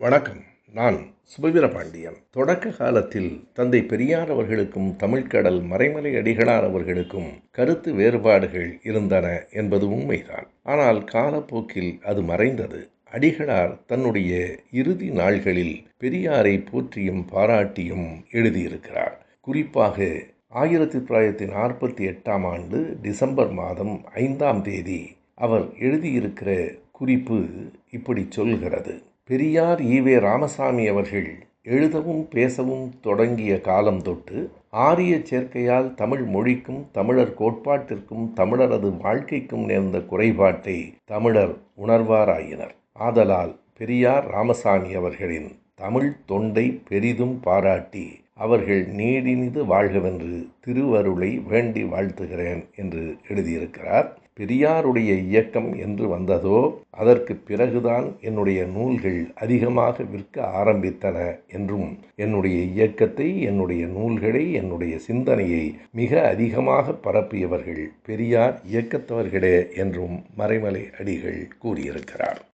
வணக்கம். நான் சுபவீர பாண்டியன் தொடக்க காலத்தில் தந்தை பெரியார் அவர்களுக்கும் தமிழ்கடல் மறைமலை அடிகளார் அவர்களுக்கும் கருத்து வேறுபாடுகள் இருந்தன என்பது உண்மைதான். ஆனால் காலப்போக்கில் அது மறைந்தது. அடிகளார் தன்னுடைய இறுதி நாள்களில் பெரியாரை போற்றியும் பாராட்டியும் எழுதியிருக்கிறார். குறிப்பாக ஆயிரத்தி தொள்ளாயிரத்தி நாற்பத்தி எட்டாம் ஆண்டு டிசம்பர் மாதம் ஐந்தாம் தேதி அவர் எழுதியிருக்கிற குறிப்பு இப்படி சொல்கிறது. பெரியார் ஈவே ராமசாமி அவர்கள் எழுதவும் பேசவும் தொடங்கிய காலம் தொட்டு ஆரிய சேர்க்கையால் தமிழ் மொழிக்கும் தமிழர் கோட்பாட்டிற்கும் தமிழரது வாழ்க்கைக்கும் நேர்ந்த குறைபாட்டை தமிழர் உணர்வாராயினர். ஆதலால் பெரியார் ராமசாமி அவர்களின் தமிழ் தொண்டை பெரிதும் பாராட்டி அவர்கள் நீடினிது வாழ்கவென்று திருவருளை வேண்டி வாழ்த்துகிறேன் என்று எழுதியிருக்கிறார். பெரியாருடைய இயக்கம் என்று வந்ததோ அதற்கு பிறகுதான் என்னுடைய நூல்கள் அதிகமாக விற்க ஆரம்பித்தன என்றும் என்னுடைய இயக்கத்தை என்னுடைய நூல்களை என்னுடைய சிந்தனையை மிக அதிகமாக பரப்பியவர்கள் பெரியார் இயக்கத்தவர்களே என்றும் மறைமலை அடிகள் கூறியிருக்கிறார்.